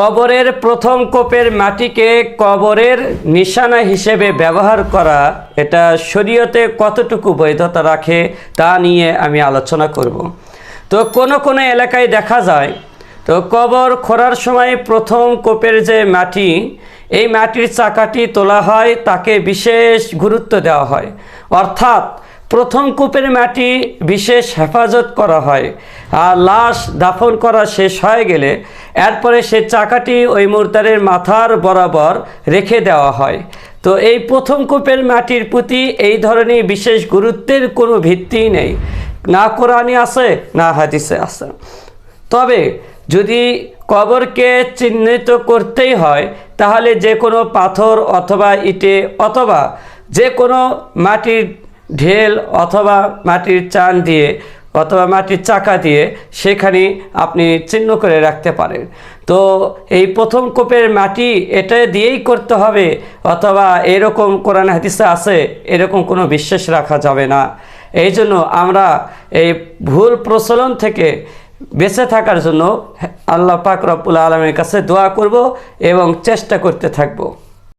কবরের প্রথম কোপের মাটিকে কবরের নিশানা হিসেবে ব্যবহার করা, এটা শরীয়তে কতটুকু বৈধতা রাখে তা নিয়ে আমি আলোচনা করব। তো কোনো কোনো এলাকায় দেখা যায়, তো কবর খোঁড়ার সময় প্রথম কোপের যে মাটি, এই মাটির চাকাটি তোলা হয়, তাকে বিশেষ গুরুত্ব দেওয়া হয়। অর্থাৎ প্রথম কূপের মাটি বিশেষ হেফাজত করা হয় আর লাশ দাফন করা শেষ হয়ে গেলে এরপরে সে চাকাটি ওই মুর্দারের মাথার বরাবর রেখে দেওয়া হয়। তো এই প্রথম কূপের মাটির প্রতি এই ধরনের বিশেষ গুরুত্বের কোনো ভিত্তি নেই। না কোরআনে আছে, না হাদিসে আছে। তবে যদি কবরকে চিহ্নিত করতেই হয়, তাহলে যে কোনো পাথর অথবা ইটে অথবা যে কোনো মাটির ঢেল অথবা মাটির চান দিয়ে অথবা মাটির চাকা দিয়ে সেখানে আপনি চিহ্ন করে রাখতে পারেন। তো এই প্রথম কোপের মাটি এটা দিয়েই করতে হবে অথবা এরকম কোরআন হাদিসে আছে, এরকম কোনো বিশ্বাস রাখা যাবে না। এই জন্য আমরা এই ভুল প্রচলন থেকে বেঁচে থাকার জন্য আল্লাহ পাক রব্বুল আলমের কাছে দোয়া করব এবং চেষ্টা করতে থাকব।